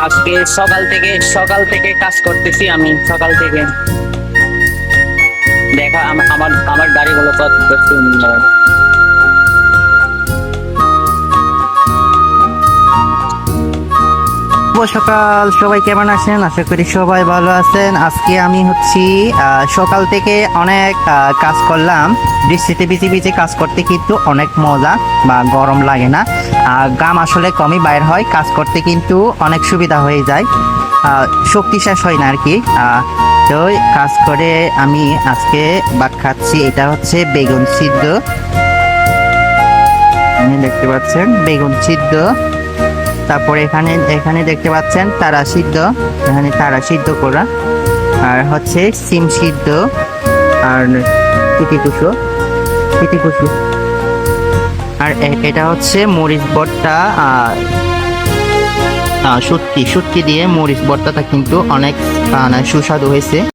আজকে সকাল থেকে সকাল থেকে কাজ করতেছি আমি, সকাল থেকে। দেখা, আমার আমার গাড়িগুলো কত সুন্দর সকাল সবাই কেমন আছেন? আশা করি সবাই ভালো আছেন। আজকে আমি হচ্ছি সকাল থেকে অনেক কাজ করলাম। বৃষ্টিতে ভিজে ভিজে কাজ করতে কিন্তু অনেক মজা বা গরম লাগে না। আর গাম আসলে কমই বাইর হয় কাজ করতে কিন্তু অনেক সুবিধা হয়ে যায়। শক্তি শেষ হয় না আর কি। তো কাজ করে আমি আজকে ভাত খাচ্ছি। এটা হচ্ছে বেগুন সিদ্ধ। আপনি দেখতে পাচ্ছেন? বেগুন সিদ্ধ। তারপরে এখানে এখানে দেখতে পাচ্ছেন তারা সিদ্ধ। এখানে তারা সিদ্ধ করা। আর হচ্ছে সিম সিদ্ধ। আর পিটিকুসু পিটিকুসু আর এটা হচ্ছে মরিচ ভর্তা আর শুটকি। শুটকি দিয়ে মরিচ ভর্তাটা কিন্তু অনেক সুস্বাদু হয়েছে।